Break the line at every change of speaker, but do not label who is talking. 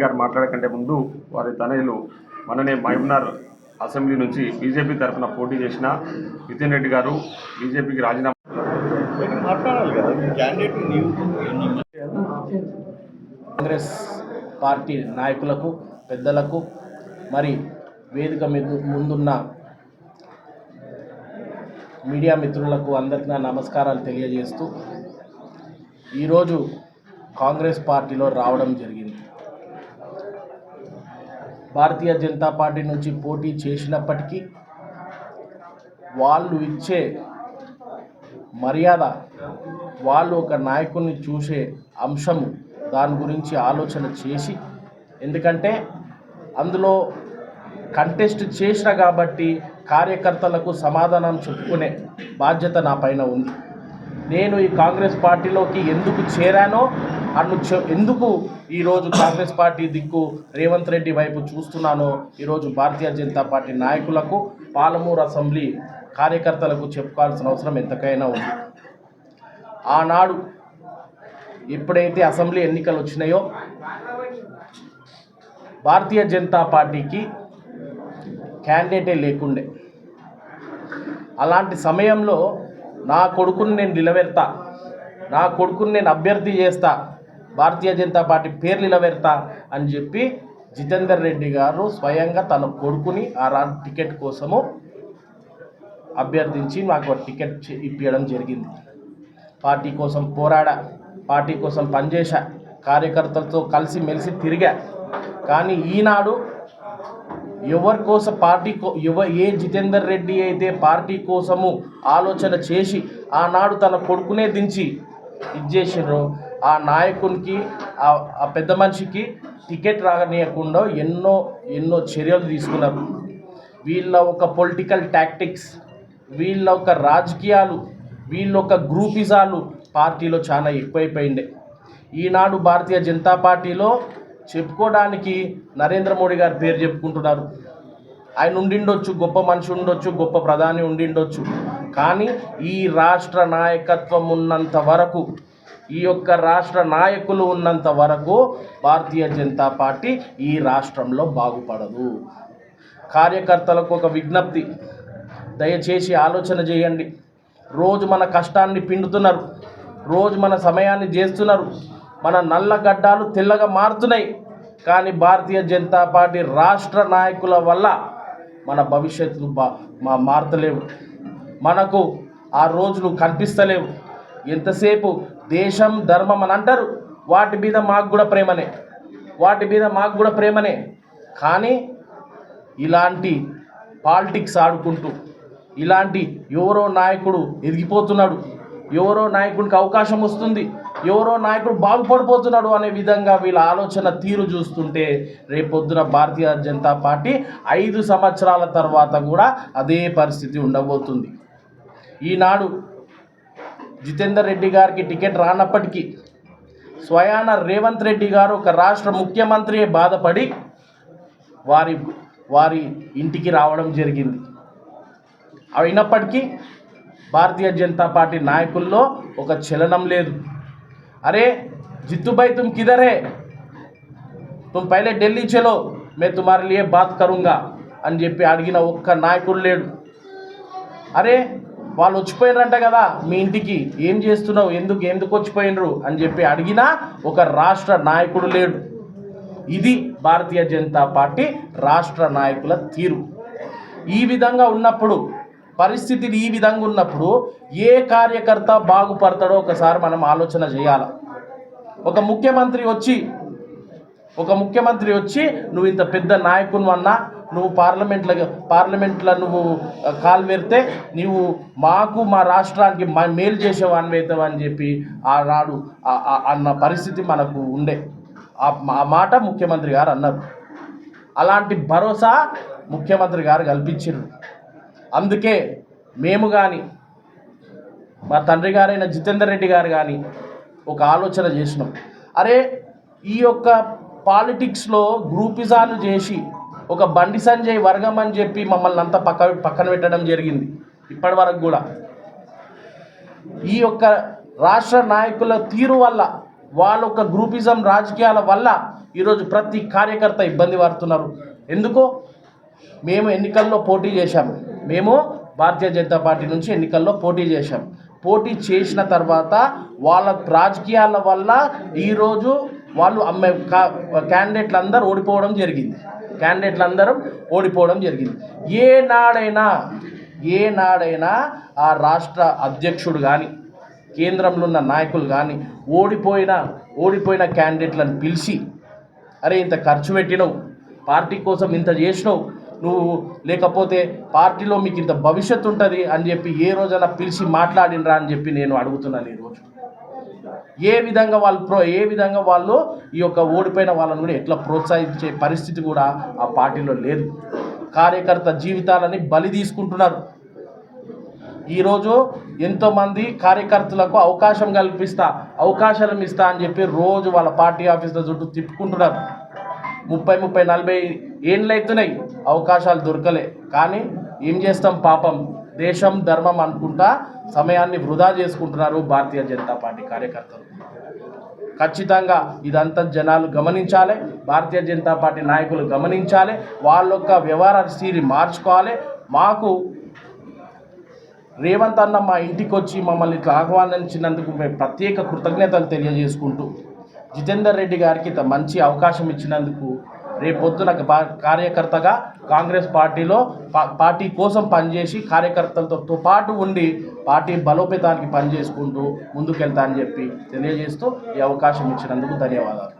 కంటే ముందు వారి తనయులు మననే మహబూబ్నగర్ అసెంబ్లీ నుంచి బీజేపీ తరఫున పోటీ చేసిన నితిన్ రెడ్డి గారు బీజేపీకి రాజీనామా
కాంగ్రెస్ పార్టీ నాయకులకు పెద్దలకు మరి వేదిక మీద ముందున్న మీడియా మిత్రులకు అందరికీ నా నమస్కారాలు తెలియజేస్తూ ఈరోజు కాంగ్రెస్ పార్టీలో రావడం జరిగింది. భారతీయ జనతా పార్టీ నుంచి పోటీ చేసినప్పటికీ వాళ్ళు ఇచ్చే మర్యాద వాళ్ళు ఒక నాయకుడిని చూసే అంశము దాని గురించి ఆలోచన చేసి ఎందుకంటే అందులో కంటెస్ట్ చేసిన కాబట్టి కార్యకర్తలకు సమాధానం చెప్పుకునే బాధ్యత నా పైన ఉంది. నేను ఈ కాంగ్రెస్ పార్టీలోకి ఎందుకు చేరానో అన్ను చె- ఎందుకు ఈరోజు కాంగ్రెస్ పార్టీ దిక్కు రేవంత్ రెడ్డి వైపు చూస్తున్నానో. ఈరోజు భారతీయ జనతా పార్టీ నాయకులకు పాలమూరు అసెంబ్లీ కార్యకర్తలకు చెప్పుకోవాల్సిన అవసరం ఎంతకైనా ఉంది. ఆనాడు ఎప్పుడైతే అసెంబ్లీ ఎన్నికలు వచ్చినాయో భారతీయ జనతా పార్టీకి క్యాండిడేటే లేకుండే. అలాంటి సమయంలో నా కొడుకుని నేను నిలబెడతా నా కొడుకుని నేను అభ్యర్థి చేస్తా భారతీయ జనతా పార్టీ పేరు నిలబెడతా అని చెప్పి జితేందర్ రెడ్డి గారు స్వయంగా తన కొడుకుని ఆ రా టికెట్ కోసము అభ్యర్థించి నాకు టికెట్ ఇప్పించడం జరిగింది. పార్టీ కోసం పోరాడా పార్టీ కోసం పనిచేశా కార్యకర్తలతో కలిసి మెలిసి తిరిగా. కానీ ఈనాడు ఎవరి కోసం పార్టీ కో ఎవ ఏ జితేందర్ రెడ్డి అయితే పార్టీ కోసము ఆలోచన చేసి ఆనాడు తన కొడుకునే దించి ఇచ్చేసిండ్రో ఆ నాయకునికి ఆ పెద్ద మనిషికి టికెట్ రాగనీయకుండా ఎన్నో ఎన్నో చర్యలు తీసుకున్నారు. వీళ్ళ ఒక పొలిటికల్ టాక్టిక్స్ వీళ్ళ ఒక రాజకీయాలు వీళ్ళ ఒక గ్రూపిజాలు పార్టీలో చాలా ఎక్కువైపోయిండే. ఈనాడు భారతీయ జనతా పార్టీలో చెప్పుకోవడానికి నరేంద్ర మోడీ గారి పేరు చెప్పుకుంటున్నారు. ఆయన ఉండిండొచ్చు గొప్ప మనిషి ఉండొచ్చు గొప్ప ప్రధాని ఉండిండొచ్చు. కానీ ఈ రాష్ట్ర నాయకత్వం ఉన్నంత వరకు ఈ యొక్క రాష్ట్ర నాయకులు ఉన్నంత వరకు భారతీయ జనతా పార్టీ ఈ రాష్ట్రంలో బాగుపడదు. కార్యకర్తలకు ఒక విజ్ఞప్తి. దయచేసి ఆలోచన చేయండి. రోజు మన కష్టాన్ని పిండుతున్నారు. రోజు మన సమయాన్ని చేస్తున్నారు. మన నల్ల గడ్డాలు తెల్లగా మారుతున్నాయి. కానీ భారతీయ జనతా పార్టీ రాష్ట్ర నాయకుల వల్ల మన భవిష్యత్తు మా మారతలేవు. మనకు ఆ రోజులు కనిపిస్తలేవు. ఎంతసేపు దేశం ధర్మం అని అంటారు? వాటి మీద మాకు కూడా ప్రేమనే. వాటి మీద మాకు కూడా ప్రేమనే. కానీ ఇలాంటి పాలిటిక్స్ ఆడుకుంటూ ఇలాంటి ఎవరో నాయకుడు ఎదిగిపోతున్నాడు ఎవరో నాయకుడికి అవకాశం వస్తుంది ఎవరో నాయకుడు బాగుపడిపోతున్నాడు అనే విధంగా వీళ్ళ ఆలోచన తీరు చూస్తుంటే రేపొద్దున భారతీయ జనతా పార్టీ ఐదు సంవత్సరాల తర్వాత కూడా అదే పరిస్థితి ఉండబోతుంది. ఈనాడు జితేందర్ రెడ్డి గారికి టికెట్ రానప్పటికీ స్వయాన రేవంత్ రెడ్డి గారు ఒక రాష్ట్ర ముఖ్యమంత్రి బాధపడి వారి వారి ఇంటికి రావడం జరిగింది. అయినప్పటికీ భారతీయ జనతా పార్టీ నాయకుల్లో ఒక చలనం లేదు. అరే జిత్తుభాయ్ తుమ్ కిదరే తుమ్ పైలే ఢిల్లీ చెలో మే తుమారి లియే బాత్ కరుంగా అని చెప్పి అడిగిన ఒక్క నాయకుడు లేడు. అరే వాళ్ళు వచ్చిపోయినరంట కదా మీ ఇంటికి. ఏం చేస్తున్నావు? ఎందుకు? ఎందుకు వచ్చిపోయినరు అని చెప్పి అడిగినా ఒక రాష్ట్ర నాయకుడు లేడు. ఇది భారతీయ జనతా పార్టీ రాష్ట్ర నాయకుల తీరు. ఈ విధంగా ఉన్నప్పుడు పరిస్థితులు ఈ విధంగా ఉన్నప్పుడు ఏ కార్యకర్త బాగుపడతాడో ఒకసారి మనం ఆలోచన చేయాలి. ఒక ముఖ్యమంత్రి వచ్చి ఒక ముఖ్యమంత్రి వచ్చి నువ్వు ఇంత పెద్ద నాయకుని అన్నా నువ్వు పార్లమెంట్లో పార్లమెంట్లో నువ్వు ఆ, కాలు పెడితే నీవు మాకు మా రాష్ట్రానికి మా మేలు చేసేవాడిని అని చెప్పి ఆనాడు ఆ- రాడు అన్న పరిస్థితి మనకు ఉండే. ఆ మాట ముఖ్యమంత్రి గారు అన్నారు. అలాంటి భరోసా ముఖ్యమంత్రి గారు కల్పించారు అందుకే మేము కానీ మా తండ్రి గారైన జితేందర్ రెడ్డి గారు కానీ ఒక ఆలోచన చేసినాం. అరే ఈ యొక్క పాలిటిక్స్లో గ్రూపిజాలు చేసి ఒక బండి సంజయ్ వర్గం అని చెప్పి మమ్మల్ని అంతా పక్క పక్కన పెట్టడం జరిగింది. ఇప్పటి వరకు కూడా. ఈ యొక్క రాష్ట్ర నాయకుల తీరు వల్ల వాళ్ళ ఒక గ్రూపిజం రాజకీయాల వల్ల ఈరోజు ప్రతి కార్యకర్త ఇబ్బంది పడుతున్నారు. ఎందుకో? మేము ఎన్నికల్లో పోటీ చేశాము. మేము భారతీయ జనతా పార్టీ నుంచి ఎన్నికల్లో పోటీ చేశాం పోటీ చేసిన తర్వాత వాళ్ళ రాజకీయాల వల్ల ఈరోజు వాళ్ళు అమ్మే కా క్యాండిడేట్లు అందరూ ఓడిపోవడం జరిగింది. క్యాండిడేట్లు అందరం ఓడిపోవడం జరిగింది. ఏ నాడైనా ఏ నాడైనా ఆ రాష్ట్ర అధ్యక్షుడు కానీ కేంద్రంలో ఉన్న నాయకులు కానీ ఓడిపోయిన ఓడిపోయిన క్యాండిడేట్లను పిలిచి అరే ఇంత ఖర్చు పెట్టినవు పార్టీ కోసం ఇంత చేసినావు నువ్వు లేకపోతే పార్టీలో మీకు ఇంత భవిష్యత్తు ఉంటుంది అని చెప్పి ఏ రోజైనా పిలిచి మాట్లాడినరా అని చెప్పి నేను అడుగుతున్నాను ఈరోజు. ఏ విధంగా వాళ్ళు ప్రో ఏ విధంగా వాళ్ళు ఈ యొక్క ఓడిపోయిన వాళ్ళని కూడా ఎట్లా ప్రోత్సహించే పరిస్థితి కూడా ఆ పార్టీలో లేదు. కార్యకర్త జీవితాలని బలి తీసుకుంటున్నారు. ఈరోజు ఎంతోమంది కార్యకర్తలకు అవకాశం కల్పిస్తా అవకాశాలు ఇస్తా అని చెప్పి రోజు వాళ్ళ పార్టీ ఆఫీసుల చుట్టూ తిప్పుకుంటున్నారు. ముప్పై ముప్పై నలభై ఏండ్లు అవుతున్నాయి అవకాశాలు దొరకలే. కానీ ఏం చేస్తాం పాపం? దేశం ధర్మం అనుకుంటా సమయాన్ని వృధా చేసుకుంటున్నారు భారతీయ జనతా పార్టీ కార్యకర్తలు. ఖచ్చితంగా ఇదంతా జనాలు గమనించాలి భారతీయ జనతా పార్టీ నాయకులు గమనించాలి వాళ్ళ యొక్క వ్యవహార స్థితి మార్చుకోవాలి. మాకు రేవంత్ అన్న మా ఇంటికి వచ్చి మమ్మల్ని ఇట్లా ఆహ్వానించినందుకు మేము ప్రత్యేక కృతజ్ఞతలు తెలియజేసుకుంటూ జితేందర్ రెడ్డి గారికి ఇంత మంచి అవకాశం ఇచ్చినందుకు రేపొద్దున కార్యకర్తగా కాంగ్రెస్ పార్టీలో పార్టీ కోసం పనిచేసి కార్యకర్తలతో పాటు ఉండి పార్టీ బలోపేతానికి పనిచేసుకుంటూ ముందుకెళ్తా అని చెప్పి తెలియజేస్తూ ఈ అవకాశం ఇచ్చినందుకు ధన్యవాదాలు.